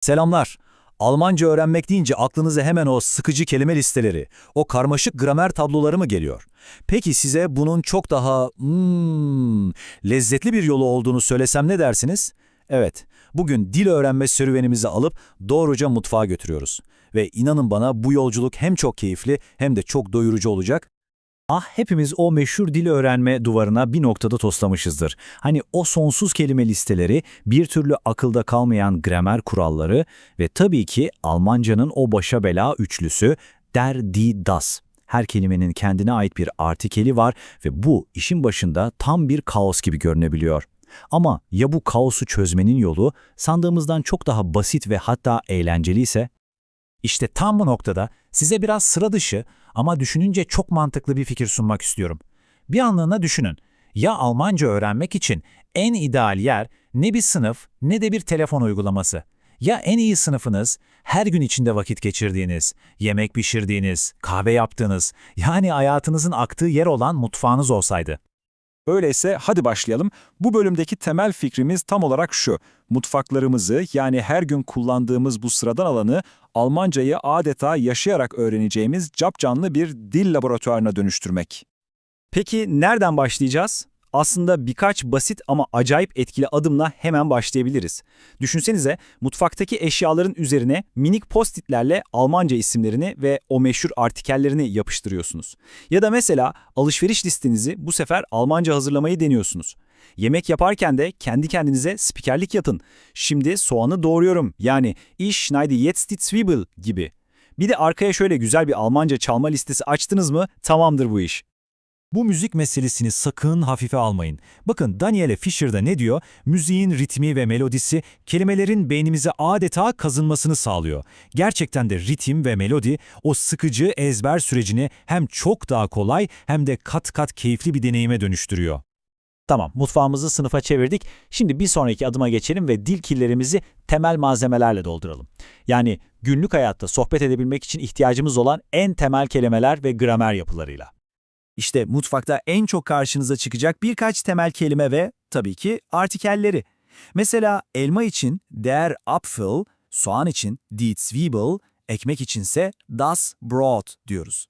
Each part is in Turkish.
Selamlar. Almanca öğrenmek deyince aklınıza hemen o sıkıcı kelime listeleri, o karmaşık gramer tabloları mı geliyor? Peki size bunun çok daha hmm, lezzetli bir yolu olduğunu söylesem ne dersiniz? Evet, bugün dil öğrenme serüvenimizi alıp doğruca mutfağa götürüyoruz. Ve inanın bana bu yolculuk hem çok keyifli hem de çok doyurucu olacak. Ah hepimiz o meşhur dil öğrenme duvarına bir noktada toslamışızdır. Hani o sonsuz kelime listeleri, bir türlü akılda kalmayan gramer kuralları ve tabii ki Almancanın o başa bela üçlüsü der, die, das. Her kelimenin kendine ait bir artikeli var ve bu işin başında tam bir kaos gibi görünebiliyor. Ama ya bu kaosu çözmenin yolu sandığımızdan çok daha basit ve hatta eğlenceli ise? İşte tam bu noktada size biraz sıra dışı ama düşününce çok mantıklı bir fikir sunmak istiyorum. Bir anlığına düşünün. Ya Almanca öğrenmek için en ideal yer ne bir sınıf ne de bir telefon uygulaması. Ya en iyi sınıfınız her gün içinde vakit geçirdiğiniz, yemek pişirdiğiniz, kahve yaptığınız, yani hayatınızın aktığı yer olan mutfağınız olsaydı. Öyleyse hadi başlayalım. Bu bölümdeki temel fikrimiz tam olarak şu. Mutfaklarımızı yani her gün kullandığımız bu sıradan alanı Almancayı adeta yaşayarak öğreneceğimiz capcanlı bir dil laboratuvarına dönüştürmek. Peki nereden başlayacağız? Aslında birkaç basit ama acayip etkili adımla hemen başlayabiliriz. Düşünsenize mutfaktaki eşyaların üzerine minik postitlerle Almanca isimlerini ve o meşhur artikellerini yapıştırıyorsunuz. Ya da mesela alışveriş listenizi bu sefer Almanca hazırlamayı deniyorsunuz. Yemek yaparken de kendi kendinize spikerlik yapın. Şimdi soğanı doğruyorum yani ich schneide jetzt die Zwiebel gibi. Bir de arkaya şöyle güzel bir Almanca çalma listesi açtınız mı tamamdır bu iş. Bu müzik meselesini sakın hafife almayın. Bakın Daniele Fisher'da ne diyor? Müziğin ritmi ve melodisi kelimelerin beynimize adeta kazınmasını sağlıyor. Gerçekten de ritim ve melodi o sıkıcı ezber sürecini hem çok daha kolay hem de kat kat keyifli bir deneyime dönüştürüyor. Tamam, mutfağımızı sınıfa çevirdik. Şimdi bir sonraki adıma geçelim ve dil killerimizi temel malzemelerle dolduralım. Yani günlük hayatta sohbet edebilmek için ihtiyacımız olan en temel kelimeler ve gramer yapılarıyla. İşte mutfakta en çok karşınıza çıkacak birkaç temel kelime ve tabii ki artikelleri. Mesela elma için der Apfel, soğan için die Zwiebel, ekmek içinse das Brot diyoruz.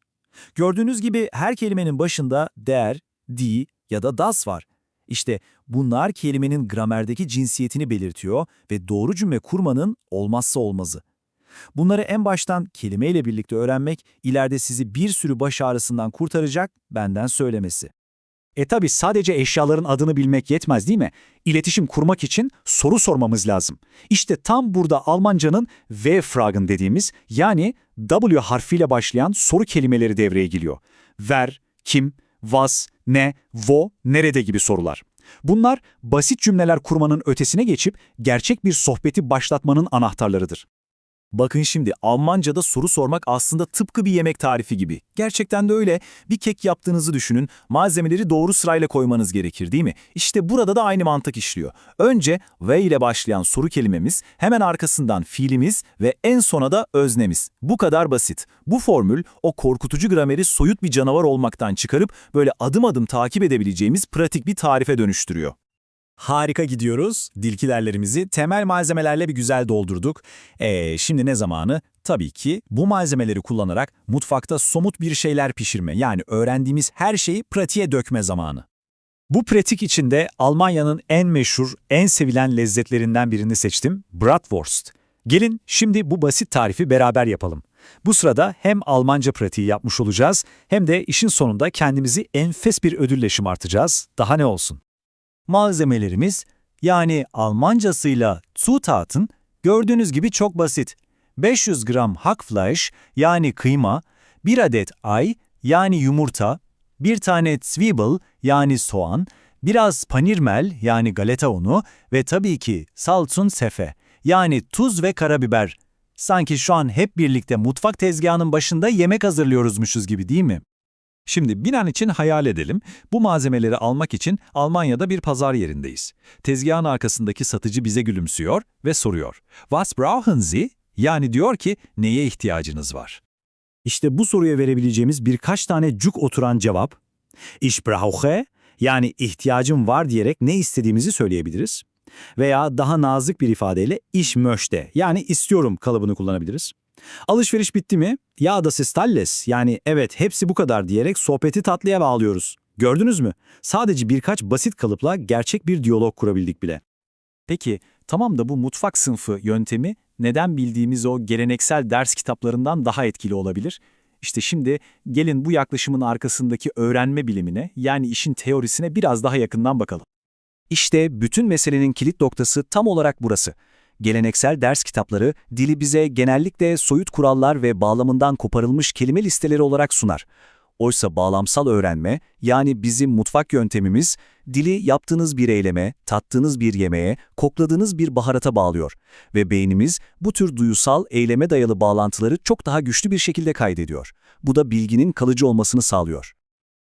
Gördüğünüz gibi her kelimenin başında der, die ya da das var. İşte bunlar kelimenin gramerdeki cinsiyetini belirtiyor ve doğru cümle kurmanın olmazsa olmazı. Bunları en baştan kelimeyle birlikte öğrenmek ileride sizi bir sürü baş ağrısından kurtaracak benden söylemesi. E tabi sadece eşyaların adını bilmek yetmez değil mi? İletişim kurmak için soru sormamız lazım. İşte tam burada Almancanın W-Fragen dediğimiz yani W harfiyle başlayan soru kelimeleri devreye giriyor. Wer, kim, was, ne, wo, nerede gibi sorular. Bunlar basit cümleler kurmanın ötesine geçip gerçek bir sohbeti başlatmanın anahtarlarıdır. Bakın şimdi Almanca'da soru sormak aslında tıpkı bir yemek tarifi gibi. Gerçekten de öyle. Bir kek yaptığınızı düşünün. Malzemeleri doğru sırayla koymanız gerekir değil mi? İşte burada da aynı mantık işliyor. Önce ve ile başlayan soru kelimemiz, hemen arkasından fiilimiz ve en sona da öznemiz. Bu kadar basit. Bu formül o korkutucu grameri soyut bir canavar olmaktan çıkarıp böyle adım adım takip edebileceğimiz pratik bir tarife dönüştürüyor. Harika gidiyoruz. Dilkilerlerimizi temel malzemelerle bir güzel doldurduk. Ee, şimdi ne zamanı? Tabii ki bu malzemeleri kullanarak mutfakta somut bir şeyler pişirme yani öğrendiğimiz her şeyi pratiğe dökme zamanı. Bu pratik içinde Almanya'nın en meşhur, en sevilen lezzetlerinden birini seçtim, Bratwurst. Gelin şimdi bu basit tarifi beraber yapalım. Bu sırada hem Almanca pratiği yapmış olacağız hem de işin sonunda kendimizi enfes bir ödülle şımartacağız. Daha ne olsun? Malzemelerimiz yani Almancasıyla Zutaten gördüğünüz gibi çok basit. 500 gram Hackfleisch yani kıyma, 1 adet ay yani yumurta, 1 tane Zwiebel yani soğan, biraz panirmel yani galeta unu ve tabii ki Salzun Sefe yani tuz ve karabiber. Sanki şu an hep birlikte mutfak tezgahının başında yemek hazırlıyoruzmuşuz gibi değil mi? Şimdi bir an için hayal edelim. Bu malzemeleri almak için Almanya'da bir pazar yerindeyiz. Tezgahın arkasındaki satıcı bize gülümsüyor ve soruyor. Was brauchen Sie? Yani diyor ki neye ihtiyacınız var? İşte bu soruya verebileceğimiz birkaç tane cuk oturan cevap. Ich brauche yani ihtiyacım var diyerek ne istediğimizi söyleyebiliriz. Veya daha nazik bir ifadeyle iş möchte yani istiyorum kalıbını kullanabiliriz. Alışveriş bitti mi? Ya da siz talles yani evet hepsi bu kadar diyerek sohbeti tatlıya bağlıyoruz. Gördünüz mü? Sadece birkaç basit kalıpla gerçek bir diyalog kurabildik bile. Peki tamam da bu mutfak sınıfı yöntemi neden bildiğimiz o geleneksel ders kitaplarından daha etkili olabilir? İşte şimdi gelin bu yaklaşımın arkasındaki öğrenme bilimine yani işin teorisine biraz daha yakından bakalım. İşte bütün meselenin kilit noktası tam olarak burası. Geleneksel ders kitapları dili bize genellikle soyut kurallar ve bağlamından koparılmış kelime listeleri olarak sunar. Oysa bağlamsal öğrenme, yani bizim mutfak yöntemimiz, dili yaptığınız bir eyleme, tattığınız bir yemeğe, kokladığınız bir baharata bağlıyor. Ve beynimiz bu tür duyusal, eyleme dayalı bağlantıları çok daha güçlü bir şekilde kaydediyor. Bu da bilginin kalıcı olmasını sağlıyor.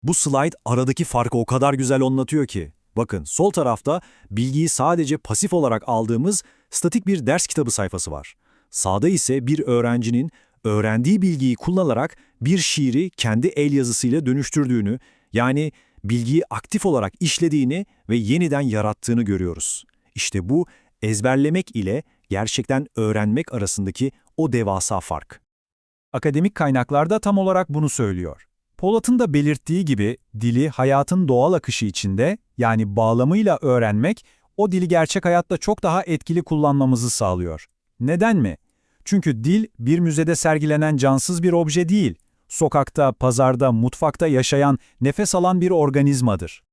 Bu slide aradaki farkı o kadar güzel anlatıyor ki. Bakın sol tarafta bilgiyi sadece pasif olarak aldığımız statik bir ders kitabı sayfası var. Sağda ise bir öğrencinin öğrendiği bilgiyi kullanarak bir şiiri kendi el yazısıyla dönüştürdüğünü, yani bilgiyi aktif olarak işlediğini ve yeniden yarattığını görüyoruz. İşte bu ezberlemek ile gerçekten öğrenmek arasındaki o devasa fark. Akademik kaynaklar da tam olarak bunu söylüyor. Polat'ın da belirttiği gibi dili hayatın doğal akışı içinde yani bağlamıyla öğrenmek o dili gerçek hayatta çok daha etkili kullanmamızı sağlıyor. Neden mi? Çünkü dil bir müzede sergilenen cansız bir obje değil. Sokakta, pazarda, mutfakta yaşayan, nefes alan bir organizmadır.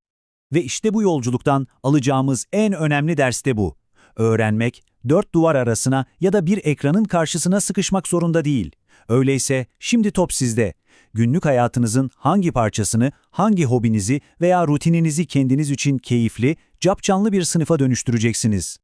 Ve işte bu yolculuktan alacağımız en önemli ders de bu. Öğrenmek, dört duvar arasına ya da bir ekranın karşısına sıkışmak zorunda değil. Öyleyse şimdi top sizde. Günlük hayatınızın hangi parçasını, hangi hobinizi veya rutininizi kendiniz için keyifli, capcanlı bir sınıfa dönüştüreceksiniz?